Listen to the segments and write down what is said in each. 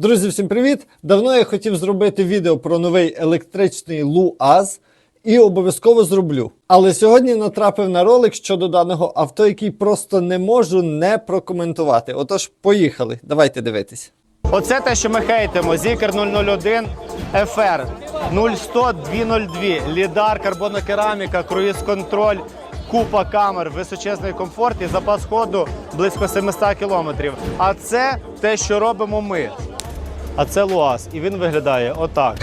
Друзі, всім привіт! Давно я хотів зробити відео про новий електричний ЛУАЗ і обов'язково зроблю. Але сьогодні натрапив на ролик щодо даного авто, який просто не можу не прокоментувати. Отож, поїхали. Давайте дивитись. Оце те, що ми хейтимо. Зікер 001 FR 0100 202 лідар, карбонокераміка, круїз-контроль, купа камер, височезний комфорт і запас ходу близько 700 кілометрів. А це те, що робимо ми. А це Луаз. І він виглядає отак.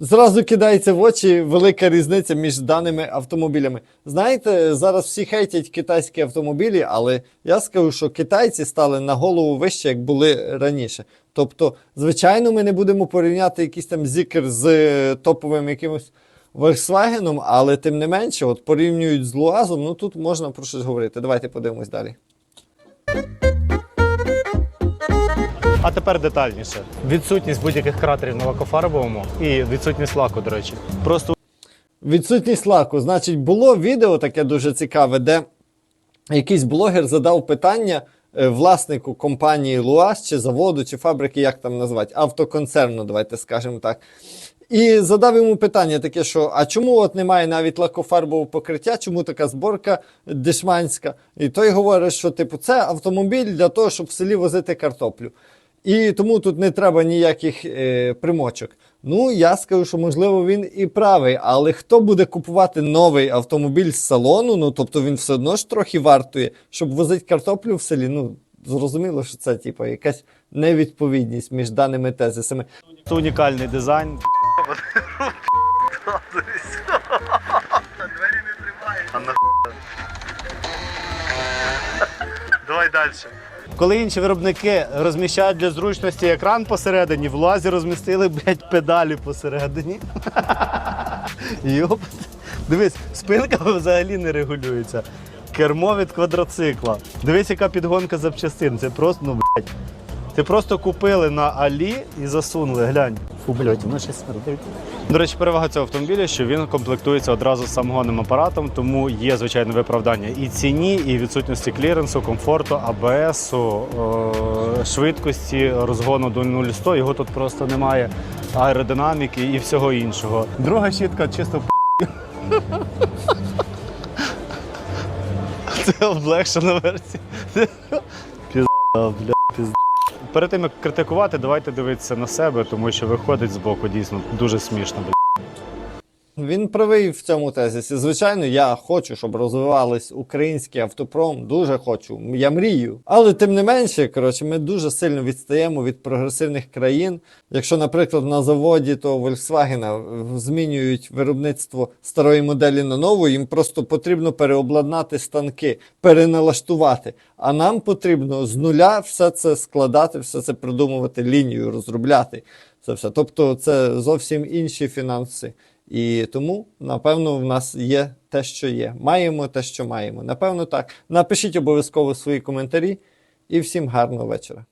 Зразу кидається в очі велика різниця між даними автомобілями. Знаєте, зараз всі хейтять китайські автомобілі, але я скажу, що китайці стали на голову вище, як були раніше. Тобто, звичайно, ми не будемо порівняти якийсь там зікер з е, топовим якимось Volkswagen, але тим не менше, от порівнюють з Луазом, ну тут можна про щось говорити. Давайте подивимось далі. А тепер детальніше. Відсутність будь-яких кратерів на лакофарбовому і відсутність лаку, до речі. Просто Відсутність лаку. Значить, було відео таке дуже цікаве, де якийсь блогер задав питання е, власнику компанії Луаз, чи заводу, чи фабрики, як там назвати, автоконцерну, давайте скажемо так. І задав йому питання таке, що а чому от немає навіть лакофарбового покриття, чому така зборка дешманська? І той говорить, що типу це автомобіль для того, щоб в селі возити картоплю. І тому тут не треба ніяких е, примочок. Ну, я скажу, що можливо він і правий, але хто буде купувати новий автомобіль з салону? Ну тобто він все одно ж трохи вартує, щоб возити картоплю в селі. Ну зрозуміло, що це типу якась невідповідність між даними тезисами. це унікальний дизайн. Далі. Коли інші виробники розміщають для зручності екран посередині, в лазі розмістили, блядь, педалі посередині. Йоп. Дивись, спинка взагалі не регулюється. Кермо від квадроцикла. Дивись, яка підгонка запчастин. Це просто, ну, блядь. Ти просто купили на Алі і засунули, глянь. Фу, блядь, воно щось смердить. До речі, перевага цього автомобіля, що він комплектується одразу з самогонним апаратом, тому є звичайне виправдання і ціні, і відсутності кліренсу, комфорту, АБСу, швидкості розгону до 0-100. Його тут просто немає аеродинаміки і всього іншого. Друга щітка чисто п***. Це облегшена версія. Пізда, бля. Перед тим як критикувати, давайте дивитися на себе, тому що виходить з боку дійсно дуже смішно. Він правий в цьому тезисі. Звичайно, я хочу, щоб розвивались український автопром. Дуже хочу. Я мрію. Але тим не менше, коротше, ми дуже сильно відстаємо від прогресивних країн. Якщо, наприклад, на заводі то Volkswagen змінюють виробництво старої моделі на нову, їм просто потрібно переобладнати станки, переналаштувати. А нам потрібно з нуля все це складати, все це придумувати, лінію розробляти. Це все. Тобто, це зовсім інші фінанси. І тому, напевно, в нас є те, що є. Маємо те, що маємо. Напевно, так. Напишіть обов'язково свої коментарі і всім гарного вечора.